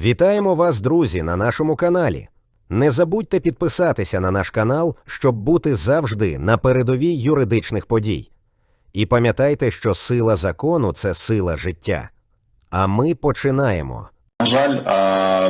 Вітаємо вас, друзі, на нашому каналі. Не забудьте підписатися на наш канал, щоб бути завжди на передовій юридичних подій. І пам'ятайте, що сила закону це сила життя. А ми починаємо. На жаль,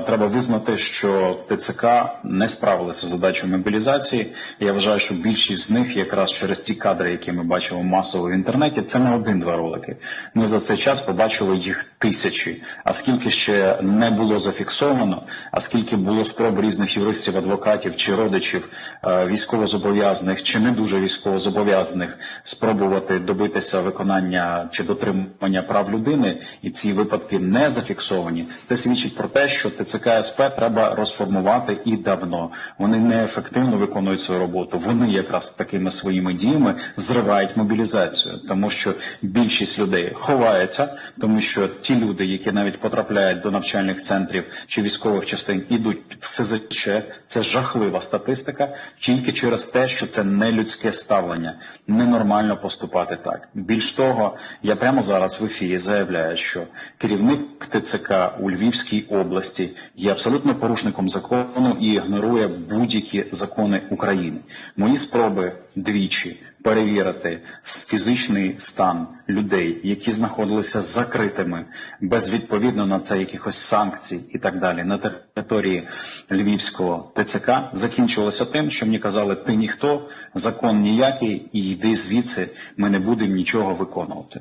треба визнати, що ТЦК не справилися з задачою мобілізації. Я вважаю, що більшість з них, якраз через ті кадри, які ми бачимо масово в інтернеті, це не один-два ролики. Ми за цей час побачили їх тисячі. А скільки ще не було зафіксовано, а скільки було спроб різних юристів, адвокатів чи родичів військовозобов'язаних чи не дуже військовозобов'язаних спробувати добитися виконання чи дотримання прав людини, і ці випадки не зафіксовані. Це свідчить про те, що ТЦК СП треба розформувати і давно. Вони неефективно виконують свою роботу. Вони якраз такими своїми діями зривають мобілізацію, тому що більшість людей ховається, тому що ті люди, які навіть потрапляють до навчальних центрів чи військових частин, ідуть в СЗЧ. Це жахлива статистика, тільки через те, що це не людське ставлення, ненормально поступати так. Більш того, я прямо зараз в ефірі заявляю, що керівник ТЦК у Львівській області є абсолютно порушником закону і ігнорує будь-які закони України. Мої спроби двічі перевірити фізичний стан людей, які знаходилися закритими, без відповідно на це якихось санкцій і так далі на території Львівського ТЦК, закінчилося тим, що мені казали, ти ніхто, закон ніякий, і йди звідси, ми не будемо нічого виконувати.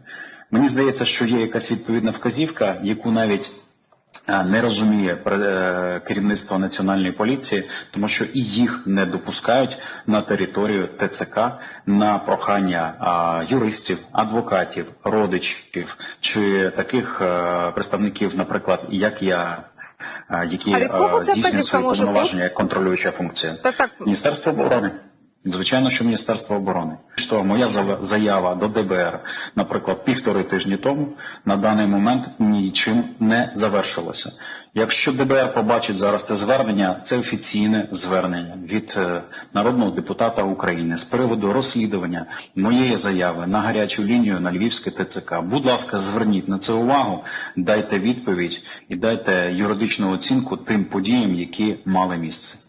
Мені здається, що є якась відповідна вказівка, яку навіть не розуміє е, керівництво національної поліції, тому що і їх не допускають на територію ТЦК на прохання юристів, адвокатів, родичів чи таких е, представників, наприклад, як я. е, Які А від кого е, ця здійснюють свої повноваження як контролююча функція? Так, так. Міністерство оборони. Звичайно, що Міністерство оборони. Що моя заява до ДБР, наприклад, півтори тижні тому, на даний момент нічим не завершилося. Якщо ДБР побачить зараз це звернення, це офіційне звернення від е, народного депутата України з приводу розслідування моєї заяви на гарячу лінію на Львівське ТЦК. Будь ласка, зверніть на це увагу, дайте відповідь і дайте юридичну оцінку тим подіям, які мали місце.